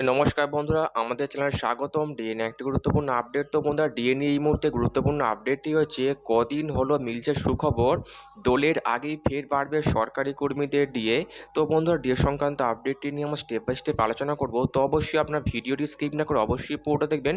নমস্কার বন্ধুরা, আমাদের চ্যানেলে স্বাগতম। ডিএনএ একটি গুরুত্বপূর্ণ আপডেট তো বন্ধুরা ডিএনএ এই মুহূর্তে গুরুত্বপূর্ণ আপডেটটি হচ্ছে, কদিন হলো মিলছে সুখবর, দোলের আগেই ফের বাড়বে সরকারি কর্মীদের ডিএ তো বন্ধুরা ডিএ সংক্রান্ত আপডেটটি নিয়ে আমরা স্টেপ বাই স্টেপ আলোচনা করব। তো অবশ্যই আপনার ভিডিওটি স্কিপ না করে অবশ্যই পুরোটা দেখবেন।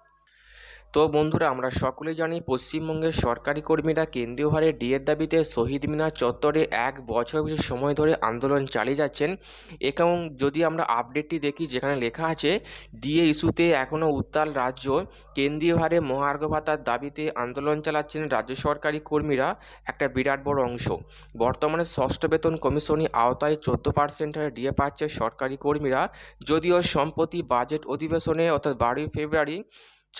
তো বন্ধুরা, আমরা সকলেই জানি পশ্চিমবঙ্গের সরকারি কর্মীরা কেন্দ্রীয় হারে ডিএর দাবিতে শহীদ মিনার চত্বরে এক বছর বছর সময় ধরে আন্দোলন চালিয়ে যাচ্ছেন। এবং যদি আমরা আপডেটটি দেখি, যেখানে লেখা আছে, ডিএ ইস্যুতে এখনও উত্তাল রাজ্য, কেন্দ্রীয় হারে মহার্ঘ ভাতার দাবিতে আন্দোলন চালাচ্ছেন রাজ্য সরকারি কর্মীরা, একটা বিরাট বড় অংশ। বর্তমানে ষষ্ঠ বেতন কমিশনই আওতায় চোদ্দ পার্সেন্ট হারে ডিএ পাচ্ছে সরকারি কর্মীরা, যদিও সম্প্রতি বাজেট অধিবেশনে, অর্থাৎ বারোই ফেব্রুয়ারি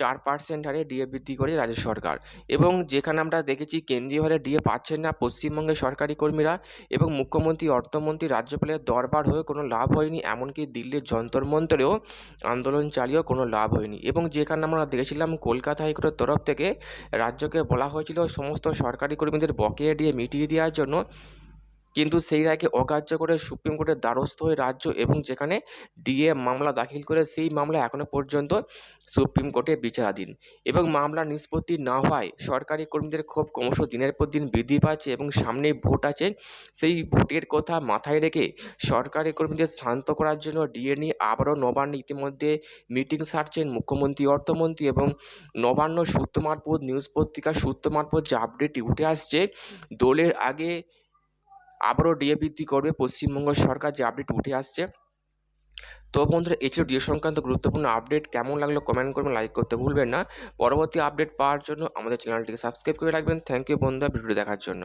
চার পার্সেন্ট হারে ডিএ বৃদ্ধি করে রাজ্য সরকার। এবং যেখানে আমরা দেখেছি কেন্দ্রীয় হারে ডিএ পাচ্ছেন না পশ্চিমবঙ্গের সরকারি কর্মীরা এবং মুখ্যমন্ত্রী, অর্থমন্ত্রী, রাজ্যপালের দরবার হয়ে কোনো লাভ হয়নি, এমনকি দিল্লির যন্তর মন্তরেও আন্দোলন চালিয়েও কোনো লাভ হয়নি। এবং যেখানে আমরা দেখেছিলাম কলকাতা হাইকোর্টের তরফ থেকে রাজ্যকে বলা হয়েছিল, সমস্ত সরকারি কর্মীদের বকেয়া ডিএ মিটিয়ে দেওয়ার জন্য কিন্তু সেই রায়কে অগ্রাহ্য করে সুপ্রিম কোর্টের দ্বারস্থ হয়ে রাজ্য এবং যেখানে ডিএ মামলা দাখিল করে সেই মামলা এখনও পর্যন্ত সুপ্রিম কোর্টে বিচারাধীন এবং মামলা নিষ্পত্তি না হওয়ায় সরকারি কর্মীদের ক্ষোভ ক্রমশ দিনের পর দিন বৃদ্ধি পাচ্ছে এবং সামনেই ভোট আছে। সেই ভোটের কথা মাথায় রেখে সরকারি কর্মীদের শান্ত করার জন্য ডিএ নিয়ে আবারও নবান্ন ইতিমধ্যে মিটিং সারছেন মুখ্যমন্ত্রী, অর্থমন্ত্রী এবং নবান্ন সূত্র মারফত নিউজ পত্রিকার সূত্র মারফত যে আপডেটটি উঠে আসছে, দলের আগে আবারও ডিএ বৃদ্ধি করবে পশ্চিমবঙ্গ সরকার যে আপডেট উঠে আসছে। তো বন্ধুরা এ ছিল ডিএ সংক্রান্ত গুরুত্বপূর্ণ আপডেট কেমন লাগল কমেন্ট করবেন লাইক করতে ভুলবেন না। পরবর্তী আপডেট পাওয়ার জন্য আমাদের চ্যানেলটিকে সাবস্ক্রাইব করে রাখবেন। থ্যাংক ইউ বন্ধুরা ভিডিও দেখার জন্য।